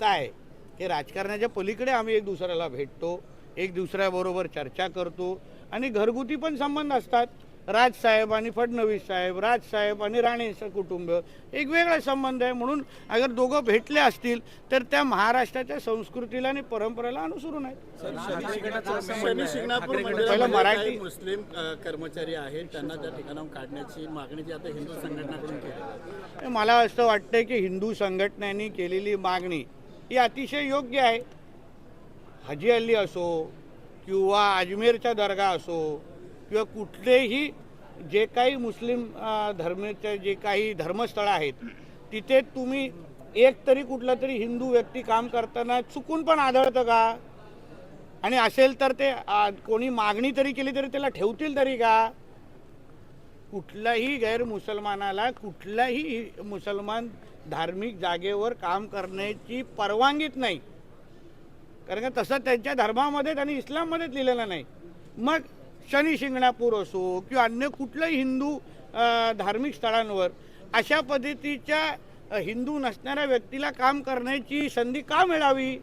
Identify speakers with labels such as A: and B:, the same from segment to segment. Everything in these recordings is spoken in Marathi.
A: नातं आहे हे राजकारणाच्या पलीकडे आम्ही एक दुसऱ्याला भेटतो एक दुसऱ्याबरोबर चर्चा करतो आणि घरगुती पण संबंध असतात. राजसाहेब आणि फडणवीस साहेब राजसाहेब आणि राणेचं कुटुंब एक वेगळा संबंध आहे. म्हणून अगर दोघं भेटले असतील तर त्या महाराष्ट्राच्या संस्कृतीला आणि परंपरेला अनुसरून आहेत. मराठी-
B: मुस्लिम कर्मचारी आहेत त्यांना त्या ठिकाणाहून काढण्याची मागणी जी आता हिंदू संघटनाकडून केली.
A: मला असं वाटतं की हिंदू संघटनांनी केलेली मागणी ही अतिशय योग्य आहे. हजी अल्ली असो किंवा अजमेरचा दर्गा असो किंवा कुठलेही जे काही मुस्लिम धर्मेचे जे काही धर्मस्थळं आहेत तिथे तुम्ही एक तरी कुठला तरी हिंदू व्यक्ती काम करताना चुकून पण आढळतं का? आणि असेल तर ते आ, कोणी मागणी तरी केली तरी त्याला ठेवतील तरी का? कुठलाही गैर मुसलमानाला कुठल्याही मुसलमान धार्मिक जागेवर काम करण्याची परवानगीच नाही. कारण का तसं त्यांच्या धर्मामध्ये आणि इस्लाममध्येच लिहिलेलं नाही. मग शनी शिंगणापूर असो किंवा अन्य कुठल्याही हिंदू धार्मिक स्थळांवर अशा पद्धतीच्या हिंदू नसणाऱ्या व्यक्तीला काम करण्याची संधी का मिळावी?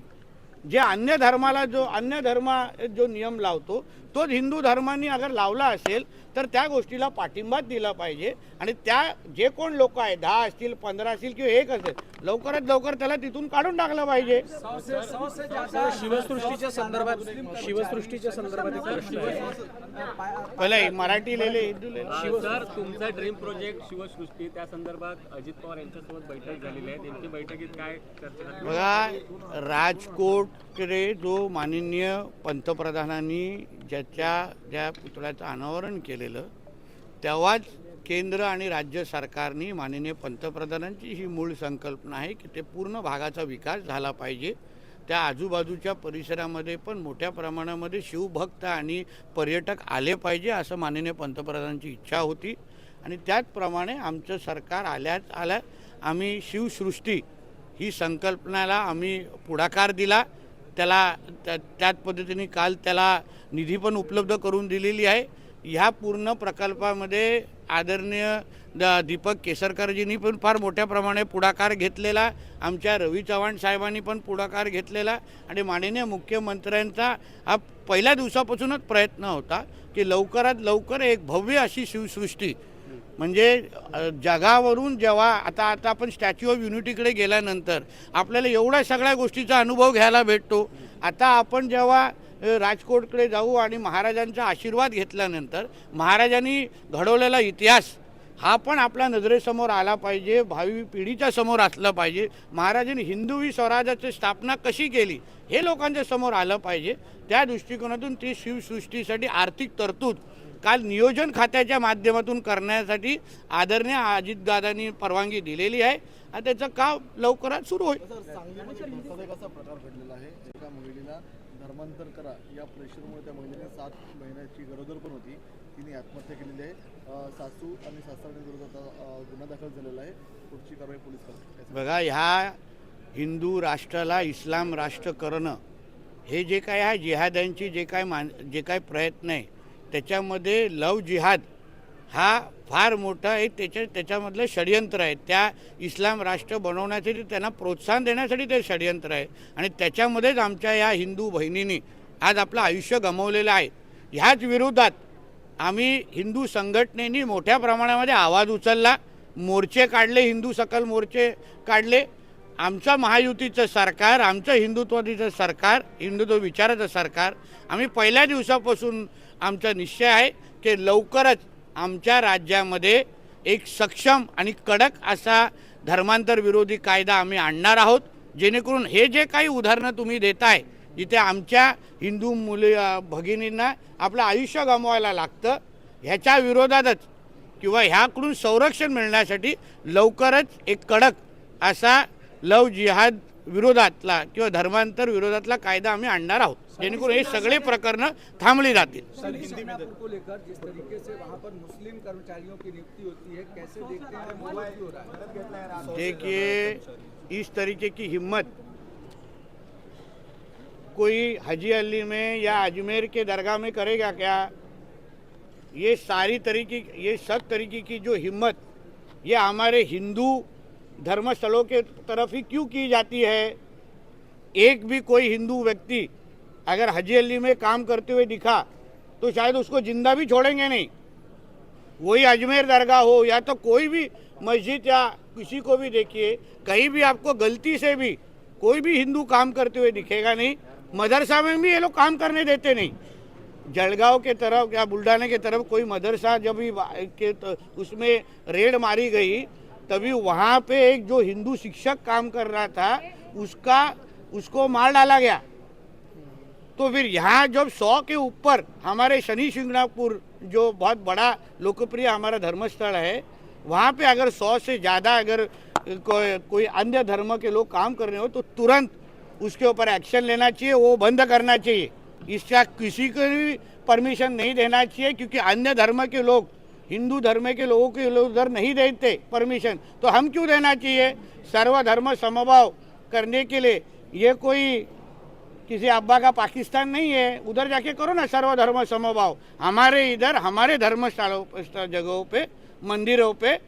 A: जे अन्य धर्माला जो अन्य धर्मा जो नियम लावतो तोच हिंदू धर्माने अगर लावला असेल तर त्या गोष्टीला पाठिंबाच दिला पाहिजे. आणि त्या जे कोण लोक आहेत दहा असतील पंधरा असतील किंवा एक असेल लवकरात लवकर त्याला तिथून काढून टाकलं पाहिजे.
C: शिवसृष्टीच्या संदर्भात शिवसृष्टीच्या संदर्भात एक
A: मराठी लिहिले हिंदू लिहिले.
D: सर तुमचा ड्रीम प्रोजेक्ट शिवसृष्टी त्या संदर्भात अजित पवार यांच्यासोबत बैठक झालेली आहे. नेमकी बैठकीत काय चर्चा?
A: बघा राजकोटकडे जो माननीय पंतप्रधानांनी ज्याच्या ज्या पुतळ्याचं अनावरण केलेलं तेव्हाच केंद्र आणि राज्य सरकारनी माननीय पंतप्रधानांची ही मूळ संकल्पना आहे की ते पूर्ण भागाचा विकास झाला पाहिजे. त्या आजूबाजूच्या परिसरामध्ये पण मोठ्या प्रमाणामध्ये शिवभक्त आणि पर्यटक आले पाहिजे असं माननीय पंतप्रधानांची इच्छा होती. आणि त्याचप्रमाणे आमचं सरकार आल्याच आल्या आम्ही शिवसृष्टी ही संकल्पनाला आम्ही पुढाकार दिला. त्याला त्या त्याच पद्धतीने काल त्याला निधी पण उपलब्ध करून दिलेली आहे. ह्या पूर्ण प्रकल्पामध्ये आदरणीय द दीपक केसरकरजींनी पण फार मोठ्या प्रमाणे पुढाकार घेतलेला आमच्या रवी चव्हाण साहेबांनी पण पुढाकार घेतलेला आणि माननीय मुख्यमंत्र्यांचा हा पहिल्या दिवसापासूनच प्रयत्न होता की लवकरात लवकर एक भव्य अशी शिवसृष्टी म्हणजे जगावरून जेव्हा आता आता आपण स्टॅच्यू ऑफ युनिटीकडे गेल्यानंतर आपल्याला एवढ्या सगळ्या गोष्टीचा अनुभव घ्यायला भेटतो. आता आपण जेव्हा राजकोटकडे जाऊ आणि महाराजांचा आशीर्वाद घेतल्यानंतर महाराजांनी घडवलेला इतिहास हा पण आपल्या नजरेसमोर आला पाहिजे भावी पिढीच्या समोर असलं पाहिजे. महाराजांनी हिंदवी स्वराज्याची स्थापना कशी केली हे लोकांच्या समोर आलं पाहिजे. त्या दृष्टिकोनातून ती शिवसृष्टीसाठी आर्थिक तरतूद काल नियोजन खात्याच्या माध्यमातून करण्यासाठी आदरणीय अजितदादांनी परवानगी दिलेली आहे. आणि त्याचं काम लवकरात सुरू होईल.
E: आहे. धर्मांतर करा. या प्रेशरमुळे त्या महिलेने सात महिन्याची गरोदर पण होती. तिने आत्महत्या केलेली आहे. सासू आणि सासऱ्यांविरोधात गुन्हा दाखल झालेला आहे. पुढची कारवाई पोलीस करतात
A: बघा ह्या हिंदू राष्ट्राला इस्लाम राष्ट्र करणं हे जे काय आहे जिहाद्यांची जे काय मान जे काय प्रयत्न आहे त्याच्यामध्ये लव जिहाद हा फार मोठा एक त्याच्या त्याच्यामधलं षडयंत्र आहे. त्या इस्लाम राष्ट्र बनवण्यासाठी त्यांना प्रोत्साहन देण्यासाठी ते षडयंत्र आहे. आणि त्याच्यामध्येच आमच्या या हिंदू बहिणींनी आज आपलं आयुष्य गमावलेलं आहे. ह्याच विरोधात आम्ही हिंदू संघटनेनी मोठ्या प्रमाणामध्ये आवाज उचलला. मोर्चे काढले हिंदू सकल मोर्चे काढले. आमचं महायुतीचं सरकार आमचं हिंदुत्वादीचं सरकार हिंदुत्व विचाराचं सरकार आम्ही पहिल्या दिवसापासून आमचा निश्चय आहे की लवकरच आमच्या राज्यामध्ये एक सक्षम आणि कडक असा धर्मांतर विरोधी कायदा आम्ही आणणार आहोत. जेणेकरून हे जे काही उदाहरणं तुम्ही देताय जिथे आमच्या हिंदू मुली भगिनींना आपलं आयुष्य गमवायला लागतं ह्याच्या विरोधातच किंवा ह्याकडून संरक्षण मिळण्यासाठी लवकरच एक कडक असा लव जिहाद विरोधातला किंवा धर्मांतर विरोधातला कायदा आम्ही आणणार आहोत. जेणेकरून हे सगळे प्रकरणं थांबली जातील.
F: शनि शिंगणापुर को लेकर जिस तरीके से वहाँ पर मुस्लिम कर्मचारियों की नियुक्ति होती है कैसे देखते हैं? वो क्यों हो? रहा है
A: देखिए इस तरीके की हिम्मत कोई हजी अली में या अजमेर के दरगाह में करेगा क्या? ये सारी तरीके ये सब तरीके की जो हिम्मत ये हमारे हिंदू धर्मस्थलों के तरफ़ ही क्यों की जाती है? एक भी कोई हिंदू व्यक्ति अगर हजी अली में काम करते हुए दिखा तो शायद उसको ज़िंदा भी छोड़ेंगे नहीं। वही अजमेर दरगाह हो, या तो कोई भी मस्जिद या किसी को भी देखिए, कहीं भी आपको गलती से भी कोई भी हिंदू काम करते हुए दिखेगा नहीं, मदरसा में भी ये लोग काम करने देते नहीं। जलगांव के तरफ़ या बुल्ढाने के तरफ़ कोई मदरसा जब भी के त- उसमें रेड मारी गई तभी वहाँ पे एक जो हिंदू शिक्षक काम कर रहा था, उसका, उसको मार डाला गया। तो फिर यहाँ जब सौ के ऊपर हमारे शनि शिंगणापुर, जो बहुत बड़ा लोकप्रिय हमारा धर्मस्थल है, वहाँ पे अगर सौ से ज़्यादा अगर कोई कोई अन्य धर्म के लोग काम कर रहे हो तो तुरंत उसके ऊपर एक्शन लेना चाहिए, वो बंद करना चाहिए। इसका किसी को भी परमिशन नहीं देना चाहिए, क्योंकि अन्य धर्म के लोग हिंदू धर्म के लोगों के लोग उधर नहीं देते परमिशन तो हम क्यों देना चाहिए? सर्वधर्म समभाव करने के लिए. ये कोई किसी अब्बा का पाकिस्तान नहीं है. उधर जाके करो ना सर्वधर्म समभाव. हमारे इधर, हमारे धर्मस्थलों पे- जगहों पे, मंदिरों पे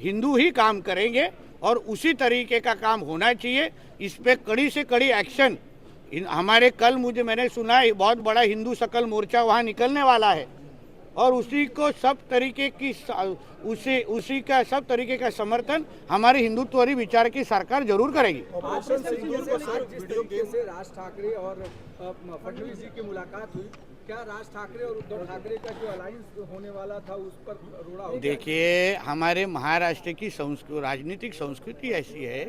A: हिंदू ही काम करेंगे और उसी तरीके का काम होना चाहिए. इस पर कड़ी से कड़ी एक्शन हमारे कल मुझे, मैंने सुना है, बहुत बड़ा हिंदू सकल मोर्चा वहाँ निकलने वाला है. और उसी को सब तरीके की उसी उसी का सब तरीके का समर्थन हमारी हिंदुत्वरी विचार की सरकार ज़रूर करेगी।
F: ऑपरेशन सिंदूर राज ठाकरे और फडणवीस जी की मुलाकात हुई। क्या राज ठाकरे और उद्धव ठाकरे का जो अलायंस होने वाला था उस पर रोड़ा
A: देखिए हमारे महाराष्ट्र की संस्कृ राजनीतिक संस्कृति ऐसी है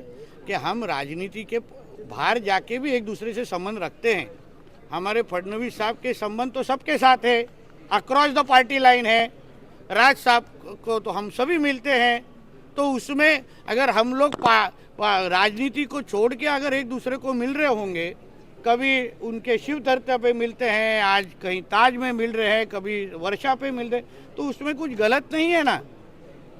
A: कि हम राजनीति के बाहर जाके भी एक दूसरे से संबंध रखते हैं। हमारे फडणवीस साहब के संबंध तो सबके साथ है। अक्रॉस द पार्टी लाइन है। राज साहब को तो हम सभी मिलते हैं। तो उसमें अगर हम लोग राजनीति को छोड़ के अगर एक दूसरे को मिल रहे होंगे, कभी उनके शिव तीर्थ पे मिलते हैं, आज कहीं ताज में मिल रहे हैं, कभी वर्षा पे मिल रहे तो उसमें कुछ गलत नहीं है ना?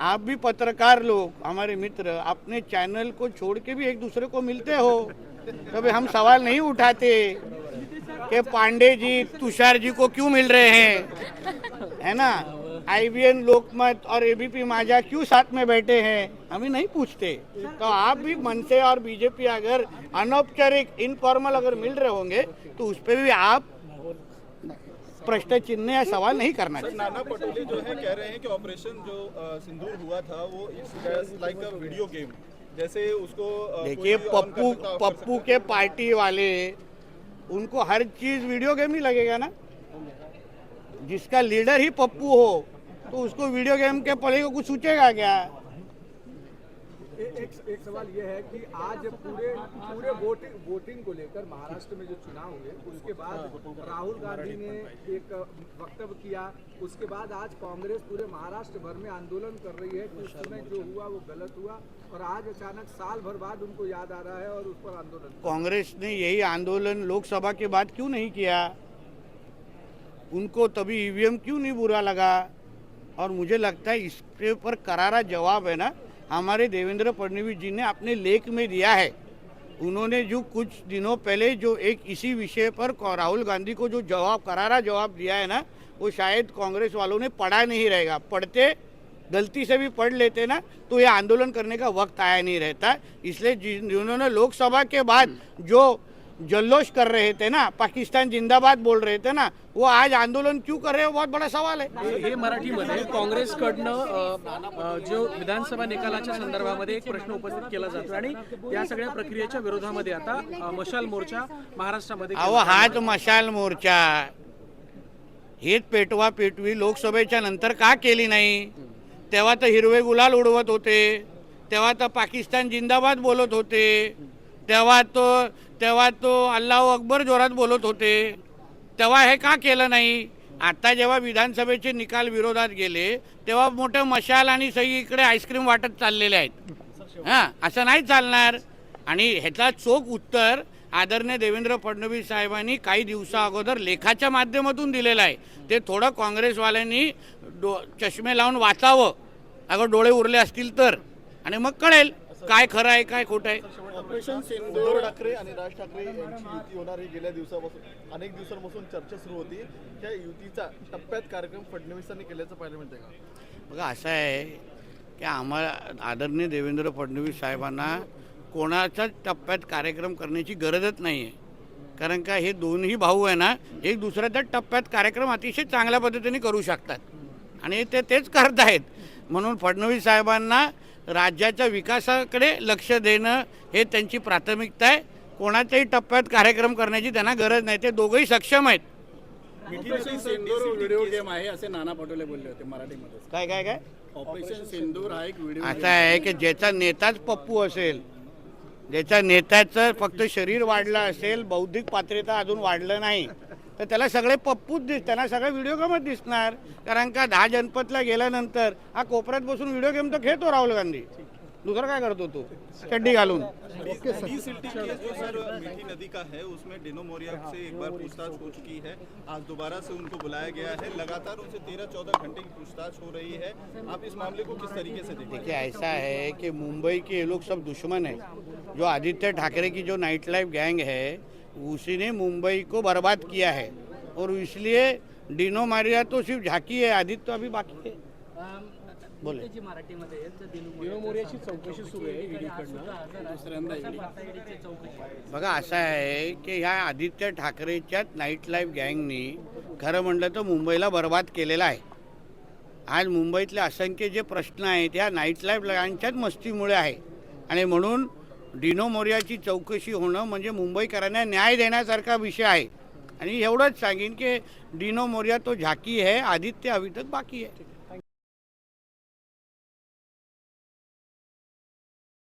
A: आप भी पत्रकार लोग, हमारे मित्र, अपने चैनल को छोड़ के भी एक दूसरे को मिलते हो। कभी हम सवाल नहीं उठाते कि पांडे जी, तुषार जी को क्यों मिल रहे हैं? है ना? आईबीएन लोकमत और एबीपी माझा क्यों साथ में बैठे हैं? हमें नहीं पूछते। तो आप भी मन से और बीजेपी अगर अनौपचारिक इनफॉर्मल अगर मिल रहे होंगे तो उस पर भी आप प्रश्न चिन्ह या सवाल नहीं करना चाहिए
G: नाना पटोले जो है कह रहे हैं कि ऑपरेशन जो सिंदूर हुआ था, वो लाइक अ वीडियो गेम जैसे उसको
A: देखिए पप्पू पप्पू के पार्टी वाले उनको हर चीज़ वीडियो गेम ही लगेगा ना? जिसका लीडर ही पप्पू हो तो उसको वीडियो गेम के पढ़े को कुछ सोचेगा क्या?
F: एक एक सवाल ये है कि आज पूरे पूरे वोटिंग वोटिंग को लेकर महाराष्ट्र में जो चुनाव हुए उसके बाद राहुल गांधी ने एक वक्तव्य किया, उसके बाद आज कांग्रेस पूरे महाराष्ट्र भर में आंदोलन कर रही है कि उस समय जो हुआ वो गलत हुआ, और आज अचानक साल भर बाद उनको याद आ रहा है और उस पर आंदोलन
A: कांग्रेस ने यही आंदोलन लोकसभा के बाद क्यों नहीं किया? उनको तभी ईवीएम क्यों नहीं बुरा लगा? और मुझे लगता है इसके ऊपर करारा जवाब है ना? हमारे देवेंद्र फडणवीस जी ने अपने लेख में दिया है। उन्होंने जो कुछ दिनों पहले जो एक इसी विषय पर राहुल गांधी को जो जवाब करारा जवाब दिया है ना वो शायद कांग्रेस वालों ने पढ़ा नहीं रहेगा। पढ़ते गलती से भी पढ़ लेते ना तो ये आंदोलन करने का वक्त आया नहीं रहता। इसलिए जिन- जिन्होंने लोकसभा के बाद जो जल्लोश कर रहे थे ना पाकिस्तान जिंदाबाद बोल रहे थे ना वो आज आंदोलन क्यों कर रहे हैं? बहुत बड़ा सवाल है।
C: हे मराठीमध्ये काँग्रेसकडनं जो विधानसभा निकालाच्या संदर्भामध्ये एक प्रश्न उपस्थित केला जातो आणि या सगळ्या प्रक्रियेच्या विरोधामध्ये आता मशाल मोर्चा महाराष्ट्रामध्ये
A: अहो हाच मशाल मोर्चा. हेच पेटवा पेटवी लोकसभेच्या नंतर का केली नाही? तेव्हा तर हिरवे गुलाल उडवत होते. तेव्हा तर पाकिस्तान जिंदाबाद बोलत होते. तेव्हा तो तेव्हा तो अल्लाह अकबर जोरात बोलत होते. तेव्हा हे का केलं नाही? आता जेव्हा विधानसभेचे निकाल विरोधात गेले तेव्हा मोठं मशाल आणि सगळी इकडे आईस्क्रीम वाटत चाललेले आहेत. हां असं नाही चालणार. आणि ह्याचा चोख उत्तर आदरणीय देवेंद्र फडणवीस साहेबांनी काही दिवसा अगोदर लेखाच्या माध्यमातून दिलेलं आहे. ते थोडं काँग्रेसवाल्यांनी डो चष्मे लावून वाचावं. अगं डोळे उरले असतील तर. आणि मग कळेल. काय खरं आहे काय खोटं आहे?
G: ऑपरेशन सिंदूर ठाकरे आणि राज ठाकरे यांची युती होणार ही गेल्या दिवसापासून अनेक दिवसांपासून चर्चा सुरू होती. त्या युतीचा टप्प्यात कार्यक्रम फडणवीसांनी केल्याचं पाहायला मिळतंय का?
A: बघा असं आहे की आम्हाला आदरणीय देवेंद्र फडणवीस साहेबांना कोणाच्याच टप्प्यात कार्यक्रम करण्याची गरजच नाही आहे कारण का हे दोन्ही भाऊ आहे ना एक दुसऱ्याच्या टप्प्यात कार्यक्रम अतिशय चांगल्या पद्धतीने करू शकतात. आणि ते तेच करत आहेत म्हणून फडणवीस साहेबांना राज्याच्या विकासाकडे लक्ष देणं हे त्यांची प्राथमिकता आहे. कोणाच्याही टप्प्यात कार्यक्रम करण्याची त्यांना गरज नाही. ते दोघंही सक्षम आहेत.
B: ऑपरेशन सिंदूर व्हिडिओ गेम आहे असे नाना पटोले बोलले होते मराठीमध्ये.
A: काय काय काय?
B: ऑपरेशन सिंदूर हा एक व्हिडिओ
A: असं आहे की ज्याचा नेताच पप्पू असेल ज्याच्या नेत्याचं फक्त शरीर वाढलं असेल बौद्धिक पात्रता अजून वाढलं नाही तर त्याला सगळे पप्पूच दिस, त्यांना सगळे व्हिडिओ गेमच कारण का दहा जनपदला गेल्यानंतर हा कोपऱ्यात बसून व्हिडिओ गेम तर खेळतो राहुल गांधी. दूसरा काय करतो तू? चड्डी घालून.
H: मीठी नदी का है उसमें डिनो मोरिया से एक बार पूछताछ हो चुकी है आज दोबारा से उनको बुलाया गया है लगातार उनसे तेरह चौदह घंटे की पूछताछ हो रही है आप इस मामले को किस तरीके से
A: देखिए, ऐसा है कि मुंबई के ये लोग सब दुश्मन है। जो आदित्य ठाकरे की जो नाइट लाइफ गैंग है उसी ने मुंबई को बर्बाद किया है। और इसलिए डिनो मारिया तो सिर्फ झांकी है आदित्य तो अभी बाकी है। बोले. बघा असं आहे की ह्या आदित्य ठाकरेच्याच नाईट लाईफ गँगनी खरं म्हटलं तर मुंबईला बर्बाद केलेला आहे. आज मुंबईतले असंख्य जे प्रश्न आहेत या नाईट लाईफ गँगच्याच मस्तीमुळे आहे. आणि म्हणून डिनो मोर्याची चौकशी होणं म्हणजे मुंबईकरांना न्याय देण्यासारखा विषय आहे. आणि एवढंच सांगेन की डिनो मोर्या तो झाकी आहे आदित्य अभी तक बाकी आहे.